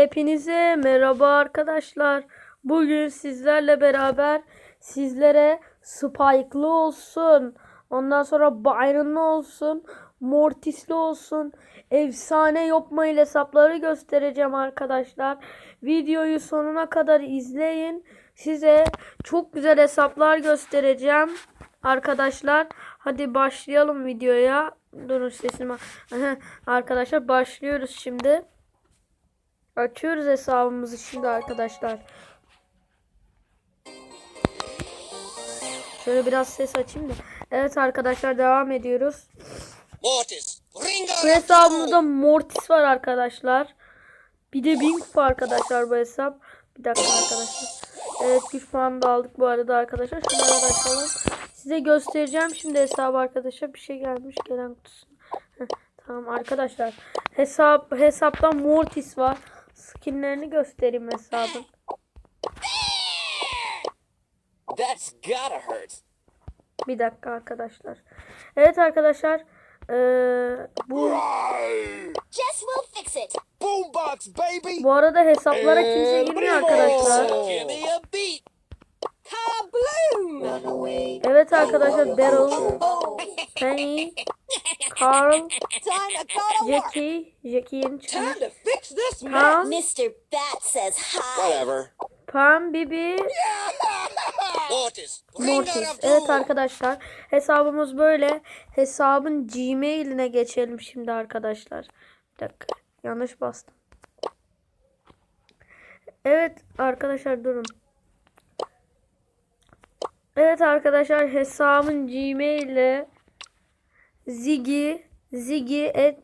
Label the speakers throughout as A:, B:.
A: hepinize merhaba arkadaşlar. Bugün sizlerle beraber sizlere Spike'lı olsun, ondan sonra Byron'lı olsun, Mortis'li olsun, efsane Yopmail hesapları göstereceğim arkadaşlar. Videoyu sonuna kadar izleyin. Size çok güzel hesaplar göstereceğim arkadaşlar. Hadi başlayalım videoya. Durun sesimi. arkadaşlar başlıyoruz şimdi. Açıyoruz hesabımızı şimdi arkadaşlar. Şöyle biraz ses açayım da. Evet arkadaşlar devam ediyoruz.
B: Mortis,
A: Bu hesabımızda Mortis var arkadaşlar. Bir de Bing var arkadaşlar bu hesap. Bir dakika arkadaşlar. Evet güç puanı da aldık bu arada arkadaşlar. Da açalım. Size göstereceğim şimdi hesabı arkadaşlar. Bir şey gelmiş gelen kutusuna. Tamam arkadaşlar. Hesap hesapta Mortis var. Skinlerini göstereyim hesabın.
B: That's gotta hurt.
A: Bir dakika arkadaşlar. Evet arkadaşlar. Eee, bu
C: Jess will fix it.
B: Boombox, baby.
A: bu arada hesaplara kimse girmiyor arkadaşlar. Evet arkadaşlar Daryl, Penny, Carl,
C: time to go to work.
A: Jackie, Jackie yeni çıkmış.
B: Time to fix this mess.
A: Pam,
C: Mr. Bat says hi.
B: Whatever.
A: Pam, Bibi,
B: Mortis,
A: Mortis. Evet arkadaşlar hesabımız böyle. Hesabın Gmail'ine geçelim şimdi arkadaşlar. Bir dakika yanlış bastım. Evet arkadaşlar durun. Evet arkadaşlar hesabın Gmail'e Ziggy Ziggy at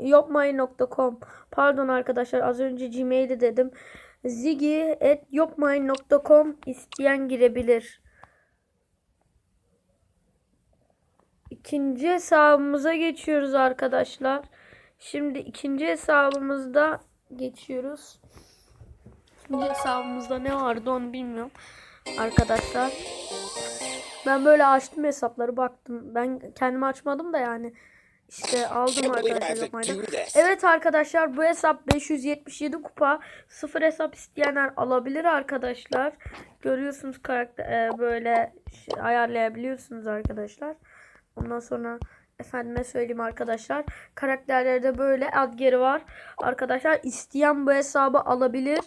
A: yopmay.com Pardon arkadaşlar az önce Gmail'i dedim. Ziggy at yopmay.com isteyen girebilir. İkinci hesabımıza geçiyoruz arkadaşlar. Şimdi ikinci hesabımızda geçiyoruz. İkinci hesabımızda ne vardı onu bilmiyorum. Arkadaşlar. Ben böyle açtım hesapları baktım. Ben kendimi açmadım da yani. İşte aldım arkadaşlar. Evet arkadaşlar bu hesap 577 kupa. Sıfır hesap isteyenler alabilir arkadaşlar. Görüyorsunuz karakter e, böyle şey, ayarlayabiliyorsunuz arkadaşlar. Ondan sonra efendime söyleyeyim arkadaşlar. Karakterlerde böyle ad geri var. Arkadaşlar isteyen bu hesabı alabilir.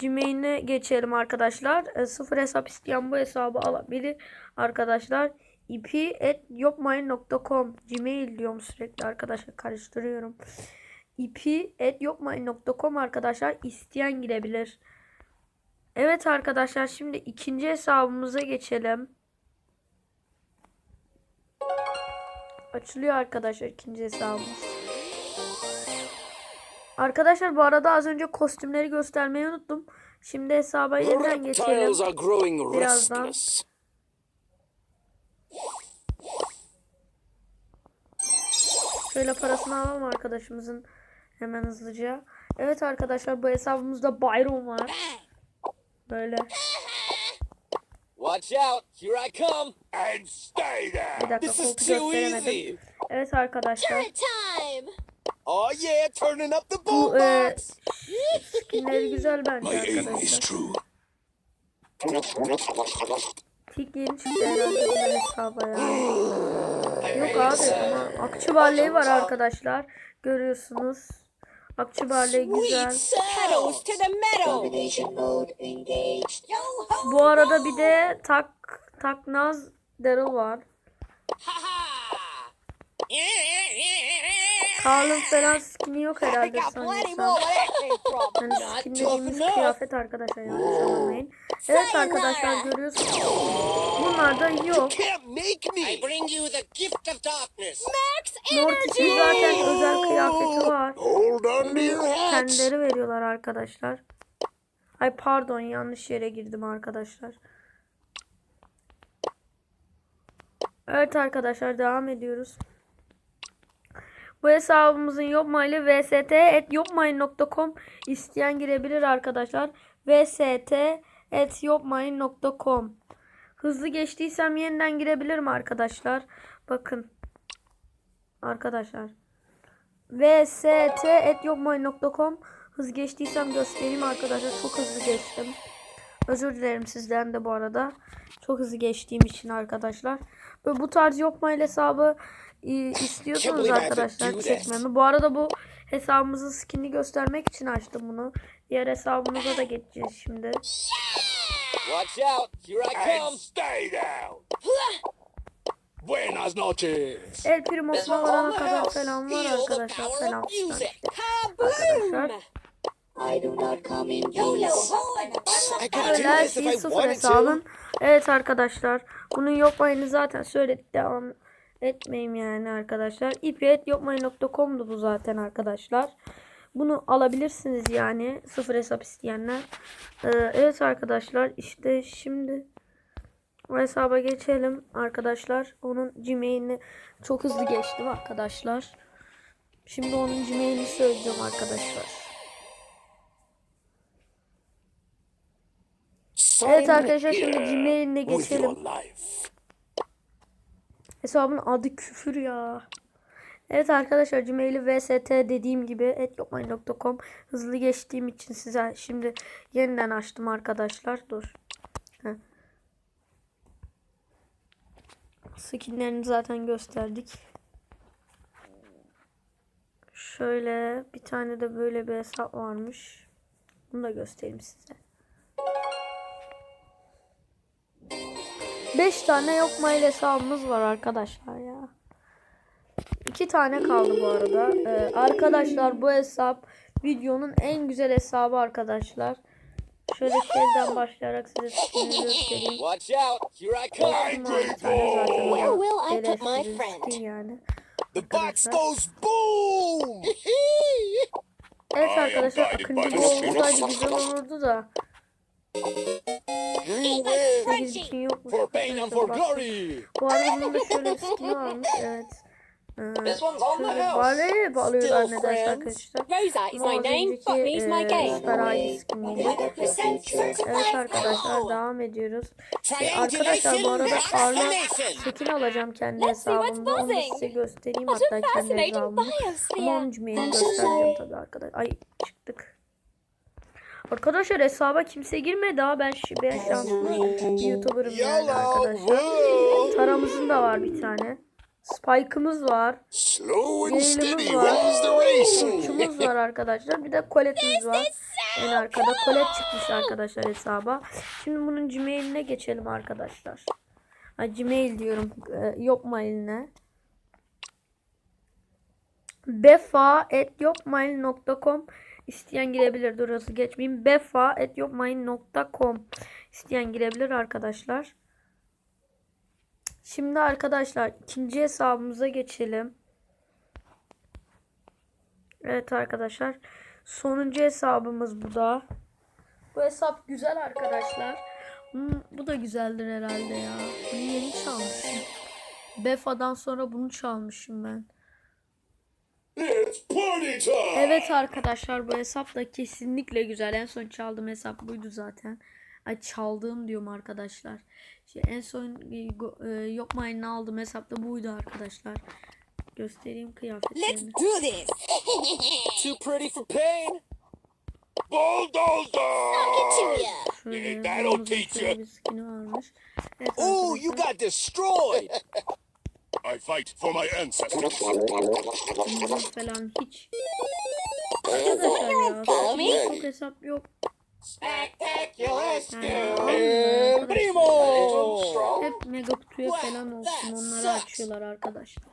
A: Gmail'ine geçelim arkadaşlar. E, sıfır hesap isteyen bu hesabı alabilir arkadaşlar. ipi@yopmail.com Gmail diyorum sürekli arkadaşlar karıştırıyorum. ipi@yopmail.com arkadaşlar isteyen girebilir. Evet arkadaşlar şimdi ikinci hesabımıza geçelim. Açılıyor arkadaşlar ikinci hesabımız. Arkadaşlar bu arada az önce kostümleri göstermeyi unuttum. Şimdi hesaba yeniden geçelim. Birazdan. Şöyle parasını alalım arkadaşımızın hemen hızlıca. Evet arkadaşlar bu hesabımızda Byron var. Böyle.
B: Watch out, here I come. And stay there.
A: Bir dakika
B: This is too
A: gösteremedim.
B: easy.
A: Evet arkadaşlar.
B: Oh yeah, turning up the
A: Bu e, skinleri güzel bence arkadaşlar.
B: true.
A: Tik yeni çıktı herhalde bu hesaba ya. Yok abi ama akçı barleği var arkadaşlar. Görüyorsunuz. Akçı barleği güzel.
C: Pedals to the meadow. Yo ho!
A: Bu arada bir de tak taknaz Daryl var. Carl'ın falan skini yok herhalde sanırsam. Yani skin dediğimiz kıyafet arkadaşlar yanlış anlamayın. Evet arkadaşlar görüyorsunuz. Bunlar da yok. Mortis'in zaten özel kıyafeti var. Kendileri veriyorlar arkadaşlar. Ay pardon yanlış yere girdim arkadaşlar. Evet arkadaşlar devam ediyoruz. Bu hesabımızın Yopmail'i vst.yopmail.com isteyen girebilir arkadaşlar. vst.yopmail.com Hızlı geçtiysem yeniden girebilirim arkadaşlar. Bakın. Arkadaşlar. vst.yopmail.com hız geçtiysem göstereyim arkadaşlar. Çok hızlı geçtim. Özür dilerim sizden de bu arada. Çok hızlı geçtiğim için arkadaşlar. Böyle bu tarz yok mail hesabı istiyorsanız arkadaşlar çekmemi. Bu arada bu hesabımızın skinini göstermek için açtım bunu. Diğer hesabımıza da geçeceğiz şimdi.
B: Watch out. Here I come. stay down. Buenas noches.
A: El varana
B: the
A: kadar
B: the
A: arkadaşlar. Selam arkadaşlar.
D: I do not come in peace.
A: Öyle her şeyi sıfır
B: to.
A: Evet arkadaşlar. Bunun yok mayını zaten söyledik. Devam etmeyeyim yani arkadaşlar. ipet.yokmayın.com'du bu zaten arkadaşlar. Bunu alabilirsiniz yani. Sıfır hesap isteyenler. Ee, evet arkadaşlar. işte şimdi o hesaba geçelim arkadaşlar. Onun Gmail'ini çok hızlı geçtim arkadaşlar. Şimdi onun Gmail'ini söyleyeceğim arkadaşlar. Evet arkadaşlar şimdi Gmail'ine geçelim. Hesabın adı küfür ya. Evet arkadaşlar Gmail'i vst dediğim gibi etyokmay.com hızlı geçtiğim için size şimdi yeniden açtım arkadaşlar. Dur. Heh. Skinlerini zaten gösterdik. Şöyle bir tane de böyle bir hesap varmış. Bunu da göstereyim size. 5 tane yok mail hesabımız var arkadaşlar ya. 2 tane kaldı bu arada. Ee, arkadaşlar bu hesap videonun en güzel hesabı arkadaşlar. Şöyle şeyden başlayarak size skinini göstereyim.
B: Watch out. Here I come.
C: Where will I put my friend?
A: skin yani.
B: The box goes boom.
A: Evet arkadaşlar Akıncı bu olsaydı güzel olurdu da. Sekiz
C: crunchy!
A: skin yokmuş. Arkadaşlar. Bu arada bunun da şöyle bir skini varmış. Evet. Ee,
B: This one's on the
A: şöyle arkadaşlar.
C: Rosa is my name, my
A: e,
C: game.
A: Süper Aile skiniydi. Evet arkadaşlar devam ediyoruz. E, arkadaşlar bu arada parlak skin alacağım kendi hesabımda. Onu da size göstereyim hatta kendi hesabımı. Ama onun Gmail'ini göstereceğim tabii arkadaşlar. Ay çıktık. Arkadaşlar hesaba kimse girmedi ha ben, şi- ben şanslı YouTuber'ım yani arkadaşlar. Taramızın da var bir tane. Spike'ımız var. Gale'imiz var. Uçumuz var arkadaşlar. Bir de Colette'imiz var. En arkada Colette çıkmış arkadaşlar hesaba. Şimdi bunun Gmail'ine geçelim arkadaşlar. Ha, Gmail diyorum. Ee, yok mailine. befa.yokmail.com isteyen girebilir. Dur hızlı geçmeyeyim. befa.yokmail.com isteyen girebilir arkadaşlar. Şimdi arkadaşlar ikinci hesabımıza geçelim. Evet arkadaşlar. Sonuncu hesabımız bu da. Bu hesap güzel arkadaşlar. Hmm, bu da güzeldir herhalde ya. Bunu yeni çalmışım. Befa'dan sonra bunu çalmışım ben.
B: It's party time.
A: Evet arkadaşlar bu hesap da kesinlikle güzel. En son çaldığım hesap buydu zaten. Ay çaldığım diyorum arkadaşlar. Şey, en son e, e, yok mayını aldığım hesap da buydu arkadaşlar. Göstereyim
C: Let's
A: kıyafetlerini.
C: do this!
B: Too pretty for pain. Bulldozer.
A: Şöyle
B: That'll teach you.
A: Evet
B: Oh, you got destroyed.
E: I fight for my ancestors.
A: Falan hiç. Arkadaşlar ya. Çok hesap yok.
B: Spectacular
A: Yani
B: skill.
A: almıyor arkadaşlar.
B: Primo.
A: Hep mega kutuya falan olsun onları açıyorlar arkadaşlar.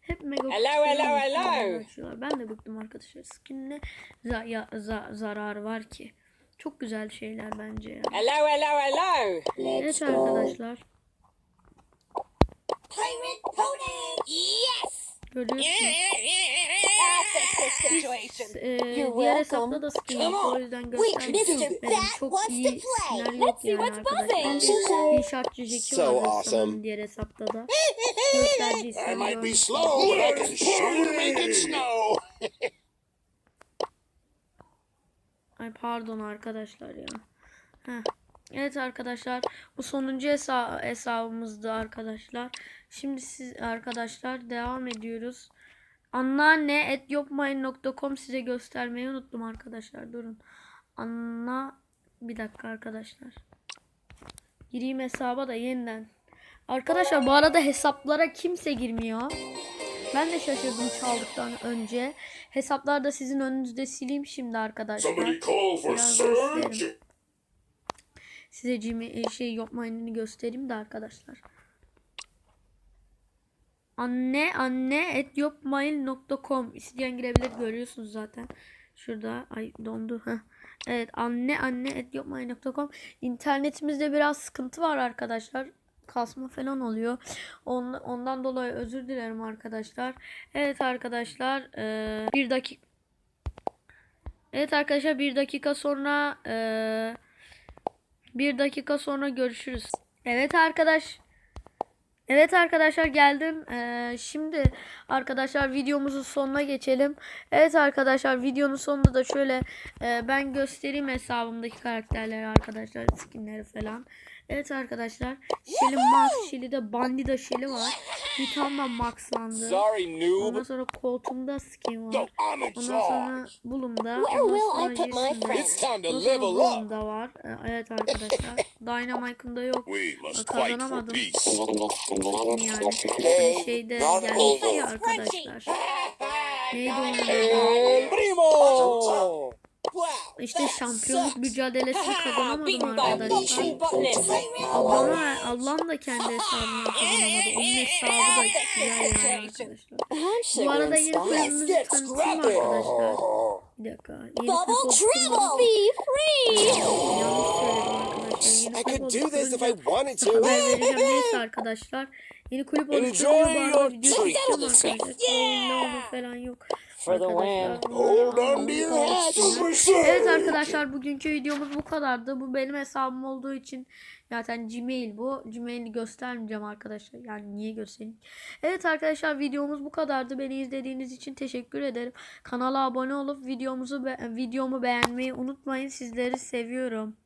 A: Hep mega kutuya
C: Hello, hello,
A: olsun
C: hello.
A: onları açıyorlar. Ben de bıktım arkadaşlar. Skin'le za ya, za- zarar var ki. Çok güzel şeyler bence ya.
C: Hello, hello, hello!
A: Evet arkadaşlar.
C: Pirate Conan! Yes!
A: Görüyorsunuz.
C: That's a situation.
A: Ee, diğer hesapta da skin yok. O yüzden. Benim
C: Bat
A: çok iyi
C: to play.
A: skinler yok
C: Let's see
A: yani
C: what's
A: arkadaşlar. Jackie
B: So
A: vardı
B: awesome.
A: diğer hesapta da. Gösterdiysem
E: I might be
A: görmüşsünüz.
E: slow, but I can sure make it snow.
A: Ay pardon arkadaşlar ya. Heh. Evet arkadaşlar bu sonuncu hesa hesabımızdı arkadaşlar. Şimdi siz arkadaşlar devam ediyoruz. Anneanne et yopmayın.com size göstermeyi unuttum arkadaşlar. Durun. Anna bir dakika arkadaşlar. Gireyim hesaba da yeniden. Arkadaşlar bu arada hesaplara kimse girmiyor. Ben de şaşırdım çaldıktan önce. Hesaplar da sizin önünüzde sileyim şimdi arkadaşlar. Biraz göstereyim. Size Gmail şey yapmayını göstereyim de arkadaşlar. Anne anne et yopmail.com isteyen girebilir görüyorsunuz zaten. Şurada ay dondu. Heh. Evet anne anne et yopmail.com internetimizde biraz sıkıntı var arkadaşlar. Kasma falan oluyor. On- Ondan dolayı özür dilerim arkadaşlar. Evet arkadaşlar eee, bir dakika Evet arkadaşlar bir dakika sonra eee, bir dakika sonra görüşürüz. Evet arkadaş. Evet arkadaşlar geldim. Ee, şimdi arkadaşlar videomuzun sonuna geçelim. Evet arkadaşlar videonun sonunda da şöyle e, ben göstereyim hesabımdaki karakterleri arkadaşlar skinleri falan. Evet arkadaşlar Shelly Max, Shelly'de Bandida Shelly var. Bir tane da Max'landı. Ondan sonra koltuğumda skin var. Ondan sonra. Bulum'da. Ondan sonra Ondan sonra. Bulum'da var. Ee, Evet arkadaşlar. Dynamite'ın da yok.
E: For
A: Kazanamadım. Yani şeyde gelmişti ya arkadaşlar. Neydi onun?
B: Primo!
A: İşte şampiyonluk mücadelesini kazanamadım arkadaşlar.
C: botanist.
A: Ablam, da kendi hesabını kazanamadı. Onun hesabı da güzel yani arkadaşlar. Bu arada yeni bölümümüzü tanıtayım arkadaşlar. Bir dakika. Yeni
C: Bubble
A: oluşturma-
C: Be free.
A: Yanlış söyledim arkadaşlar. Yeni
B: I could do this if I
A: oluşturunca
B: wanted
A: size
B: to.
A: haber vereceğim. Neyse arkadaşlar. Yeni kulüp oluşturuyor. Bu arada video çekeceğim arkadaşlar. Ne olur falan yok.
B: For the
A: Arkadaşlar,
B: win.
A: bunları
E: Hold on to
A: anlamak
E: your
A: için-
E: hats, Super Saiyan.
A: Evet arkadaşlar bugünkü videomuz bu kadardı. Bu benim hesabım olduğu için zaten Gmail bu. Gmail'i göstermeyeceğim arkadaşlar. Yani niye göstereyim? Evet arkadaşlar videomuz bu kadardı. Beni izlediğiniz için teşekkür ederim. Kanala abone olup videomuzu be- videomu beğenmeyi unutmayın. Sizleri seviyorum.